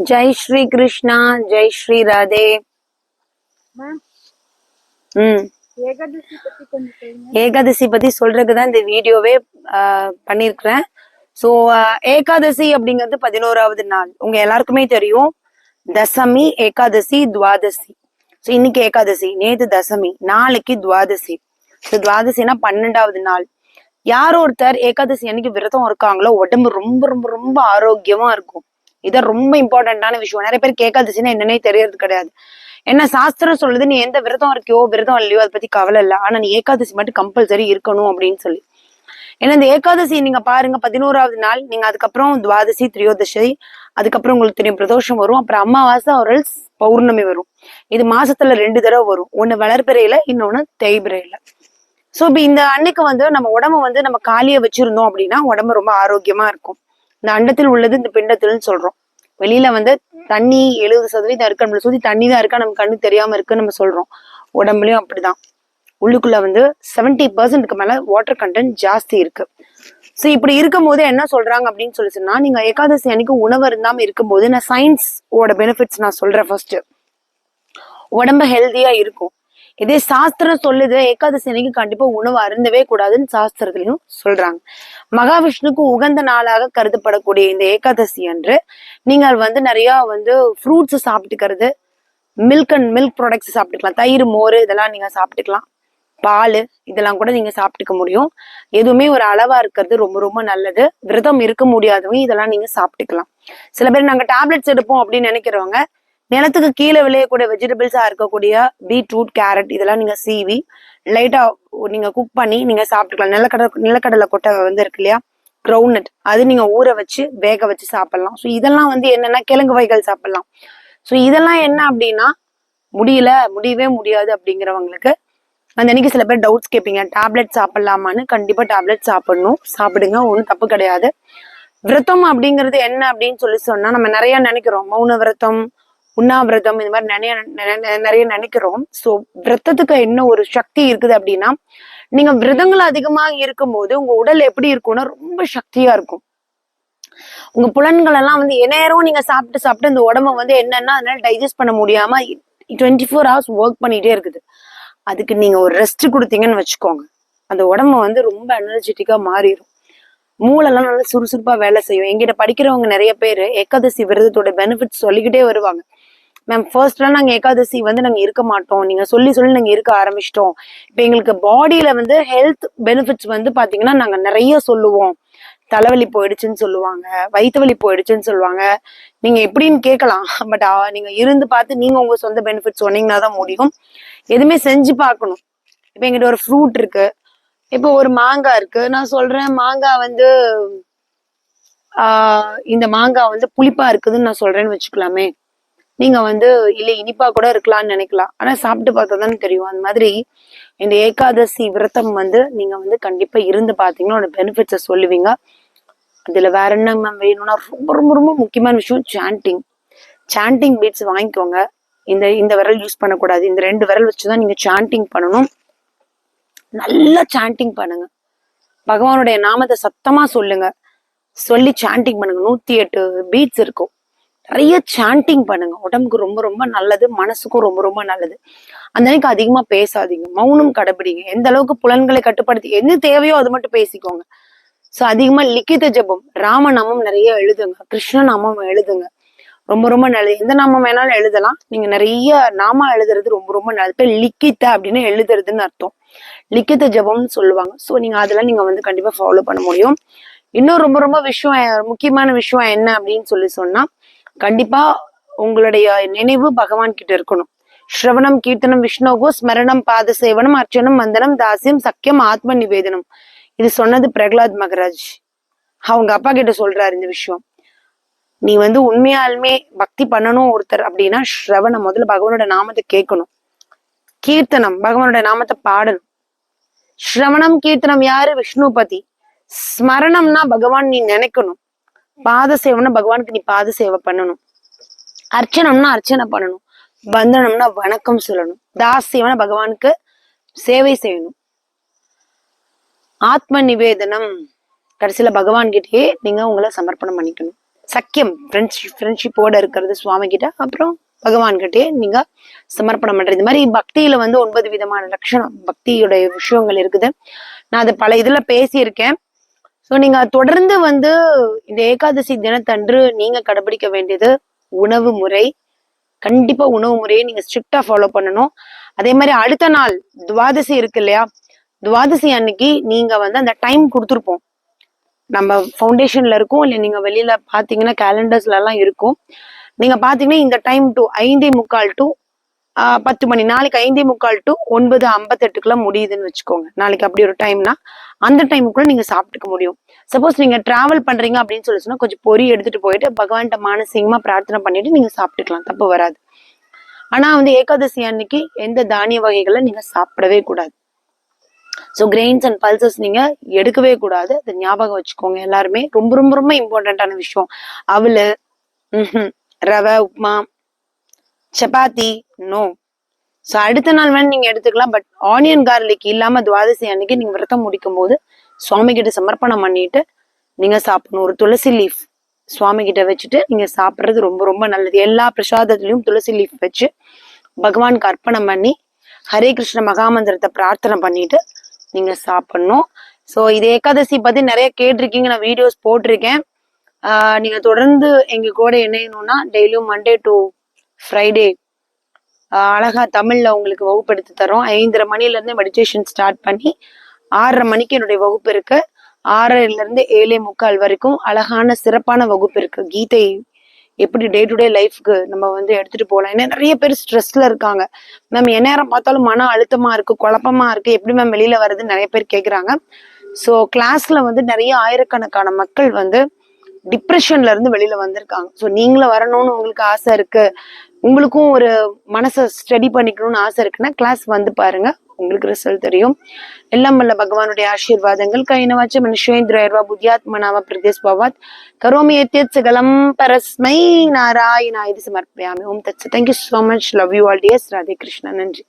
ஜெய் ஸ்ரீ கிருஷ்ணா ஜெய் ஸ்ரீ ராதே ஏகாதசி பத்தி சொல்றதுக்கு தான் இந்த வீடியோவே ஆஹ், பண்ணியிருக்கிறேன் ஸோ ஏகாதசி அப்படிங்கிறது பதினோராவது நாள். உங்க எல்லாருக்குமே தெரியும். தசமி ஏகாதசி துவாதசி. ஸோ இன்னைக்கு ஏகாதசி. நேத்து தசமி. நாளைக்கு துவாதசி. ஸோ துவாதசினா பன்னெண்டாவது நாள். யார் ஒருத்தர் ஏகாதசி அன்னைக்கு விரதம் இருக்காங்களோ உடம்பு ரொம்ப ரொம்ப ரொம்ப ஆரோக்கியமா இருக்கும். இதான் ரொம்ப இம்பார்ட்டன்டான விஷயம். நிறைய பேர் ஏகாதசினா என்னன்னே தெரியறது கிடையாது. என்ன சாஸ்திரம் சொல்லுது நீ எந்த விரதம் இருக்கியோ விரதம் இல்லையோ அதை பத்தி கவலை இல்லை. ஆனா நீ ஏகாதசி மட்டும் கம்பல்சரி இருக்கணும் அப்படின்னு சொல்லி. ஏன்னா இந்த ஏகாதசி நீங்க பாருங்க பதினோராவது நாள் நீங்க அதுக்கப்புறம் துவாதசி திரியோதசி அதுக்கப்புறம் உங்களுக்கு தெரியும் பிரதோஷம் வரும் அப்புறம் அமாவாசை ஒரு பௌர்ணமி வரும். இது மாசத்துல ரெண்டு தடவை வரும். ஒண்ணு வளர்பிறையில இன்னொன்னு தேய்பிறையில. சோ இப்ப இந்த அன்னைக்கு வந்து நம்ம உடம்ப வந்து நம்ம காலியை வச்சிருந்தோம் அப்படின்னா உடம்பு ரொம்ப ஆரோக்கியமா இருக்கும். இந்த அண்டத்தில் உள்ளது இந்த பிண்டத்தில்னு சொல்றோம். வெளியில வந்து தண்ணி எழுபது சதவீதம் இருக்கு. நம்மள சுத்தி தண்ணி தான் இருக்கா. நம்ம கண்ணு தெரியாம இருக்குன்னு நம்ம சொல்றோம். உடம்புலயும் அப்படிதான். உள்ளுக்குள்ள வந்து செவன்டி பர்சன்ட்க்கு மேல வாட்டர் கண்டென்ட் ஜாஸ்தி இருக்கு. ஸோ இப்படி இருக்கும் போது என்ன சொல்றாங்க அப்படின்னு சொல்லி சொன்னா நீங்க ஏகாதசி அன்னைக்கு உணவு இருந்தாம இருக்கும்போது நான் சயின்ஸோட பெனிஃபிட்ஸ் நான் சொல்றேன் ஃபர்ஸ்ட் உடம்பு ஹெல்தியா இருக்கும். இதே சாஸ்திரம் சொல்லுது ஏகாதசி அன்னைக்கு கண்டிப்பா உணவு அருந்தவே கூடாதுன்னு சாஸ்திரத்திலையும் சொல்றாங்க. மகாவிஷ்ணுக்கு உகந்த நாளாக கருதப்படக்கூடிய இந்த ஏகாதசி அன்று நீங்கள் வந்து நிறைய வந்து ஃப்ரூட்ஸ் சாப்பிட்டுக்கிறது மில்க் அண்ட் மில்க் ப்ராடக்ட்ஸ் சாப்பிட்டுக்கலாம். தயிர் மோர் இதெல்லாம் நீங்க சாப்பிட்டுக்கலாம். பால் இதெல்லாம் கூட நீங்க சாப்பிட்டுக்க முடியும். எதுவுமே ஒரு அளவா இருக்கிறது ரொம்ப ரொம்ப நல்லது. விரதம் இருக்க முடியாதவங்க இதெல்லாம் நீங்க சாப்பிட்டுக்கலாம். சில பேர் நாங்க டேப்லெட்ஸ் எடுப்போம் அப்படின்னு நினைக்கிறவங்க நிலத்துக்கு கீழே விளையக்கூடிய வெஜிடபிள்ஸா இருக்கக்கூடிய பீட்ரூட் கேரட் இதெல்லாம் நீங்க சீவி லைட்டா நீங்க குக் பண்ணி நீங்க சாப்பிட்டுக்கலாம். நிலக்கடலை நிலக்கடலை கொட்டை வந்து இருக்கு இல்லையா? கிரவுண்ட் அது நீங்க ஊற வச்சு வேக வச்சு சாப்பிடலாம். ஸோ இதெல்லாம் வந்து என்னன்னா கிழங்கு வகைகள் சாப்பிடலாம். ஸோ இதெல்லாம் என்ன அப்படின்னா முடியல முடியவே முடியாது அப்படிங்கிறவங்களுக்கு அந்த அன்னைக்கு சில பேர் டவுட்ஸ் கேட்பீங்க. டேப்லெட் சாப்பிடலாமான்னு? கண்டிப்பா டேப்லெட் சாப்பிடணும். சாப்பிடுங்க ஒன்றும் தப்பு கிடையாது. விரதம் அப்படிங்கிறது என்ன அப்படின்னு சொல்லி சொன்னா நம்ம நிறைய நினைக்கிறோம். மௌன விரதம் உண்ணாவிரதம் இந்த மாதிரி நிறைய நிறைய நினைக்கிறோம். ஸோ விரதத்துக்கு என்ன ஒரு சக்தி இருக்குது அப்படின்னா நீங்க விரதங்கள் அதிகமா இருக்கும்போது உங்க உடல் எப்படி இருக்கும்னா ரொம்ப சக்தியா இருக்கும். உங்க புலன்கள் எல்லாம் வந்து நேரம் நீங்க சாப்பிட்டு சாப்பிட்டு இந்த உடம்ப வந்து என்னன்னா அதனால டைஜஸ்ட் பண்ண முடியாம டுவெண்ட்டி ஃபோர் ஹவர்ஸ் ஒர்க் பண்ணிட்டே இருக்குது. அதுக்கு நீங்க ஒரு ரெஸ்ட் கொடுத்தீங்கன்னு வச்சுக்கோங்க. அந்த உடம்ப வந்து ரொம்ப எனர்ஜெட்டிக்கா மாறிடும் மூளைலாம் நல்லா சுறுசுறுப்பா வேலை செய்யும். எங்கிட்ட படிக்கிறவங்க நிறைய பேர் ஏகாதசி விரதத்தோட பெனிஃபிட்ஸ் சொல்லிக்கிட்டே வருவாங்க. மேம் ஃபர்ஸ்ட்லாம் நாங்கள் ஏகாதசி வந்து நாங்கள் இருக்க மாட்டோம். நீங்கள் சொல்லி சொல்லி நாங்கள் இருக்க ஆரம்பிச்சிட்டோம். இப்போ எங்களுக்கு பாடியில் வந்து ஹெல்த் பெனிஃபிட்ஸ் வந்து பார்த்தீங்கன்னா நாங்கள் நிறைய சொல்லுவோம். தலைவலி போயிடுச்சுன்னு சொல்லுவாங்க. வயிற்று வலி போயிடுச்சுன்னு சொல்லுவாங்க. நீங்க எப்படின்னு கேட்கலாம். பட் நீங்க இருந்து பார்த்து நீங்க உங்க சொந்த பெனிஃபிட் சொன்னீங்கன்னா தான் முடியும். எதுவுமே செஞ்சு பார்க்கணும். இப்போ எங்கிட்ட ஒரு ஃப்ரூட் இருக்கு. இப்போ ஒரு மாங்காய் இருக்கு. நான் சொல்றேன் மாங்காய் வந்து இந்த மாங்காய் வந்து புளிப்பா இருக்குதுன்னு நான் சொல்றேன்னு வச்சுக்கலாமே. நீங்க வந்து இல்லை இனிப்பா கூட இருக்கலாம்னு நினைக்கலாம். ஆனா சாப்பிட்டு பார்த்தா தான் தெரியும். அந்த மாதிரி இந்த ஏகாதசி விரதம் வந்து நீங்க வந்து கண்டிப்பா இருந்து பாத்தீங்கன்னா அதோட பெனிஃபிட்ஸை சொல்லுவீங்க. அதுல வேற என்ன மேம் வேணும்னா ரொம்ப ரொம்ப ரொம்ப முக்கியமான விஷயம் சாண்டிங் சாண்டிங் பீட்ஸ் வாங்கிக்கோங்க. இந்த இந்த விரல் யூஸ் பண்ணக்கூடாது. இந்த ரெண்டு விரல் வச்சுதான் நீங்க சாண்டிங் பண்ணணும். நல்லா சாண்டிங் பண்ணுங்க. பகவானுடைய நாமத்தை சத்தமா சொல்லுங்க. சொல்லி சாண்டிங் பண்ணுங்க. நூத்தி எட்டு பீட்ஸ் இருக்கும். நிறைய சாண்டிங் பண்ணுங்க. உடம்புக்கு ரொம்ப ரொம்ப நல்லது மனசுக்கும் ரொம்ப ரொம்ப நல்லது. அந்த அன்னைக்கு அதிகமா பேசாதீங்க. மௌனம் கடைபிடிங்க. எந்த அளவுக்கு புலன்களை கட்டுப்படுத்தி என்ன தேவையோ அது மட்டும் பேசிக்கோங்க. சோ அதிகமா லிக்கித ஜபம் ராமநாமம் நிறைய எழுதுங்க. கிருஷ்ண நாமம் எழுதுங்க. ரொம்ப ரொம்ப நல்லது. எந்த நாமம் வேணாலும் எழுதலாம். நீங்க நிறைய நாமா எழுதுறது ரொம்ப ரொம்ப நல்லது. இப்ப லிக்கித்த அப்படின்னு எழுதுறதுன்னு அர்த்தம். லிக்கித ஜபம்னு சொல்லுவாங்க. சோ நீங்க அதெல்லாம் நீங்க வந்து கண்டிப்பா ஃபாலோ பண்ண முடியும். இன்னும் ரொம்ப ரொம்ப விஷயம் முக்கியமான விஷயம் என்ன அப்படின்னு சொல்லி சொன்னா கண்டிப்பா உங்களுடைய நினைவு பகவான் கிட்ட இருக்கணும். ஸ்ரவணம் கீர்த்தனம் விஷ்ணுகோ ஸ்மரணம் பாத சேவனம் அர்ச்சனம் மந்தனம் தாசியம் சக்கியம் ஆத்ம நிவேதனம். இது சொன்னது பிரகலாத் மகராஜ். அவங்க அப்பா கிட்ட சொல்றாரு இந்த விஷயம். நீ வந்து உண்மையாலுமே பக்தி பண்ணணும் ஒருத்தர் அப்படின்னா ஸ்ரவணம் முதல்ல பகவானோட நாமத்தை கேட்கணும். கீர்த்தனம் பகவானோட நாமத்தை பாடணும். ஸ்ரவணம் கீர்த்தனம் யாரு? விஷ்ணுபதி. ஸ்மரணம்னா பகவான் நீ நினைக்கணும். பாத சேவைன்னா பகவானுக்கு நீ பாத சேவை பண்ணணும். அர்ச்சனம்னா அர்ச்சனை பண்ணணும். வந்தனம்னா வணக்கம் சொல்லணும். தாசியம்னா பகவானுக்கு சேவை செய்யணும். ஆத்ம நிவேதனம். கடைசியில பகவான் கிட்டயே நீங்க உங்களை சமர்ப்பணம் பண்ணிக்கணும். சக்கியம் ஃப்ரெண்ட்ஷிப் ஃப்ரெண்ட்ஷிப்போட இருக்கிறது சுவாமி கிட்ட அப்புறம் பகவான்கிட்டயே நீங்க சமர்ப்பணம் பண்றது. இந்த மாதிரி பக்தியில வந்து ஒன்பது விதமான லட்சணம் பக்தியுடைய விஷயங்கள் இருக்குது. நான் அது பல இதுல பேசியிருக்கேன். ஸோ நீங்க தொடர்ந்து வந்து இந்த ஏகாதசி தினத்தன்று நீங்க கடைபிடிக்க வேண்டியது உணவு முறை. கண்டிப்பா உணவு முறையை நீங்க ஸ்ட்ரிக்டா ஃபாலோ பண்ணணும். அதே மாதிரி அடுத்த நாள் துவாதசி இருக்கு இல்லையா? துவாதசி அன்னைக்கு நீங்க வந்து அந்த டைம் கொடுத்துருப்போம். நம்ம ஃபவுண்டேஷன்ல இருக்கும் இல்லை நீங்க வெளியில பாத்தீங்கன்னா கேலண்டர்ஸ்ல எல்லாம் இருக்கும். நீங்க பாத்தீங்கன்னா இந்த டைம் டு ஐந்தே முக்கால் டு பத்து மணி நாளைக்கு ஐந்தே முக்கால் டு ஒன்பது ஐம்பத்தெட்டுக்குள்ள முடியுதுன்னு வச்சுக்கோங்க. நாளைக்கு அப்படி ஒரு டைம்னா அந்த டைமுக்குள்ள நீங்க சாப்பிட்டுக்க முடியும். சப்போஸ் நீங்க டிராவல் பண்றீங்க அப்படின்னு சொல்லி சொன்னா கொஞ்சம் பொறி எடுத்துட்டு போயிட்டு பகவான்கிட்ட மானசீகமா பிரார்த்தனை பண்ணிட்டு நீங்க சாப்பிட்டுக்கலாம். தப்பு வராது. ஆனா வந்து ஏகாதசி அன்னைக்கு எந்த தானிய வகைகளை நீங்க சாப்பிடவே கூடாது. ஸோ கிரெயின்ஸ் அண்ட் பல்சஸ் நீங்க எடுக்கவே கூடாது. அதை ஞாபகம் வச்சுக்கோங்க எல்லாருமே. ரொம்ப ரொம்ப ரொம்ப இம்பார்ட்டண்ட்டான விஷயம். அவலு ரவை உப்மா சப்பாத்தி நோ ஸோ அடுத்த நாள் வேணா நீங்கள் எடுத்துக்கலாம் பட் ஆனியன் கார்லிக் இல்லாமல் துவாதசி அன்னைக்கு நீங்கள் விரதம் முடிக்கும் போது சுவாமி கிட்ட சமர்ப்பணம் பண்ணிட்டு நீங்கள் சாப்பிடணும். ஒரு துளசி லீஃப் சுவாமி கிட்ட வச்சுட்டு நீங்கள் சாப்பிட்றது ரொம்ப ரொம்ப நல்லது. எல்லா பிரசாதத்துலேயும் துளசி லீஃப் வச்சு பகவானுக்கு அர்ப்பணம் பண்ணி ஹரே கிருஷ்ண மகாமந்திரத்தை பிரார்த்தனை பண்ணிட்டு நீங்க சாப்பிடணும். ஸோ இது ஏகாதசி பத்தி நிறைய கேட்டிருக்கீங்க. நான் வீடியோஸ் போட்டிருக்கேன். நீங்கள் நீங்க தொடர்ந்து எங்க கூட இணையணும்னா டெய்லியும் மண்டே டு ஃப்ரைடே அழகாக தமிழில் உங்களுக்கு வகுப்பு எடுத்து தரோம் ஐந்தரை மணிலேருந்து மெடிடேஷன் ஸ்டார்ட் பண்ணி ஆறரை மணிக்கு என்னுடைய வகுப்பு இருக்கு. ஆறரைலேருந்து ஏழே முக்கால் வரைக்கும் அழகான சிறப்பான வகுப்பு இருக்கு. கீதை எப்படி டே டு டே லைஃப்க்கு நம்ம வந்து எடுத்துட்டு போகலாம். ஏன்னா நிறைய பேர் ஸ்ட்ரெஸ்ல இருக்காங்க. மேம் எந்நேரம் பார்த்தாலும் மன அழுத்தமா இருக்கு குழப்பமா இருக்கு. எப்படி மேம் வெளியில வருதுன்னு நிறைய பேர் கேட்குறாங்க ஸோ கிளாஸ்ல வந்து நிறைய ஆயிரக்கணக்கான மக்கள் வந்து டிப்ரெஷன்ல இருந்து வெளியில வந்திருக்காங்க. ஸோ நீங்களும் வரணும்னு உங்களுக்கு ஆசை இருக்கு. உங்களுக்கும் ஒரு மனசை ஸ்டடி பண்ணிக்கணும்னு ஆசை இருக்குன்னா கிளாஸ் வந்து பாருங்க. உங்களுக்கு ரிசல்ட் தெரியும். எல்லாம் வல்ல பகவானுடைய ஆசீர்வாதங்கள். கைனவாச்ச மனுஷேந்திரயர்வா புத்தியாத்மனாவ பிரதேஷ் பவாத் கரோமி எத்தியத் சகலம் பரஸ்மை நாராயணா இது சமர்ப்பியாமி. ஓம் that's thank you so much love you all dears Radhe Krishna நன்றி.